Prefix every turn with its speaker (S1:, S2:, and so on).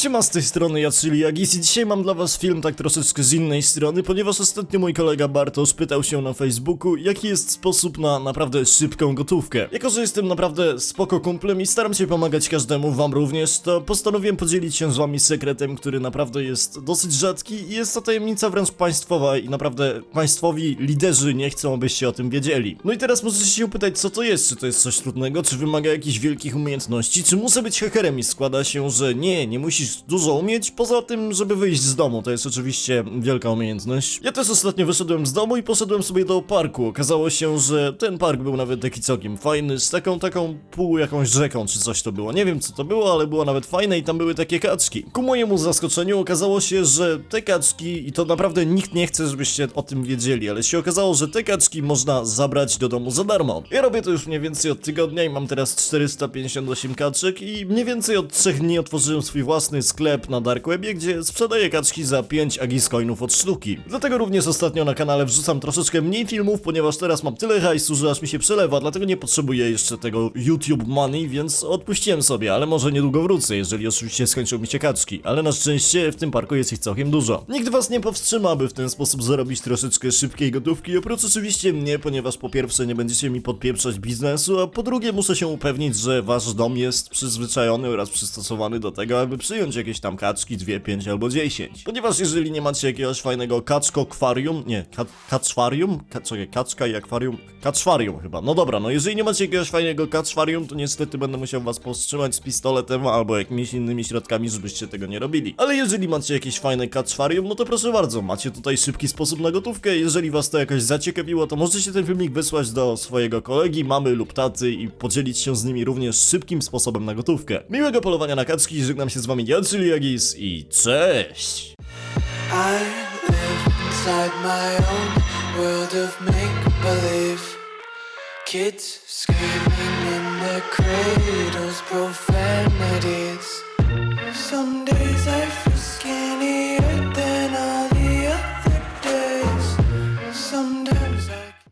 S1: Siema z tej strony, ja czyli i dzisiaj mam dla was film tak troszeczkę z innej strony, ponieważ ostatnio mój kolega Bartosz pytał się na Facebooku, jaki jest sposób na naprawdę szybką gotówkę. Jako, że jestem naprawdę spoko kumplem i staram się pomagać każdemu, wam również, to postanowiłem podzielić się z wami sekretem, który naprawdę jest dosyć rzadki i jest to tajemnica wręcz państwowa i naprawdę państwowi liderzy nie chcą, abyście o tym wiedzieli. No i teraz możecie się pytać, co to jest, czy to jest coś trudnego, czy wymaga jakichś wielkich umiejętności, czy muszę być hakerem i składa się, że nie, nie musisz dużo umieć, poza tym, żeby wyjść z domu, to jest oczywiście wielka umiejętność. Ja też ostatnio wyszedłem z domu i poszedłem sobie do parku, okazało się, że ten park był nawet taki całkiem fajny, z taką, taką pół jakąś rzeką, czy coś to było, nie wiem co to było, ale było nawet fajne i tam były takie kaczki. Ku mojemu zaskoczeniu okazało się, że te kaczki, i to naprawdę nikt nie chce, żebyście o tym wiedzieli, ale się okazało, że te kaczki można zabrać do domu za darmo. Ja robię to już mniej więcej od tygodnia i mam teraz 458 kaczek i mniej więcej od 3 dni otworzyłem swój własny sklep na Dark Webie, gdzie sprzedaję kaczki za 5 agis coinów od sztuki. Dlatego również ostatnio na kanale wrzucam troszeczkę mniej filmów, ponieważ teraz mam tyle hajsu, że aż mi się przelewa, dlatego nie potrzebuję jeszcze tego YouTube money, więc odpuściłem sobie, ale może niedługo wrócę, jeżeli oczywiście skończą mi się kaczki. Ale na szczęście w tym parku jest ich całkiem dużo. Nikt was nie powstrzyma, by w ten sposób zarobić troszeczkę szybkiej gotówki, oprócz oczywiście mnie, ponieważ po pierwsze nie będziecie mi podpieprzać biznesu, a po drugie muszę się upewnić, że wasz dom jest przyzwyczajony oraz przystosowany do tego, aby przyjąć jakieś tam kaczki, dwie, pięć albo dziesięć. Ponieważ jeżeli nie macie jakiegoś fajnego kaczko-kwarium, nie, ka kaczwarium? Ka czekaj, kaczka i akwarium? Kaczwarium chyba. No dobra, no jeżeli nie macie jakiegoś fajnego kaczwarium, to niestety będę musiał was powstrzymać z pistoletem albo jakimiś innymi środkami, żebyście tego nie robili. Ale jeżeli macie jakieś fajne kaczwarium, no to proszę bardzo, macie tutaj szybki sposób na gotówkę. Jeżeli was to jakoś zaciekawiło, to możecie ten filmik wysłać do swojego kolegi, mamy lub taty i podzielić się z nimi również szybkim sposobem na gotówkę. Miłego polowania na kaczki, żegnam się z wami ja, czyli Agis i cześć!
S2: I live inside my own world of make believe. Kids screaming in their cradles.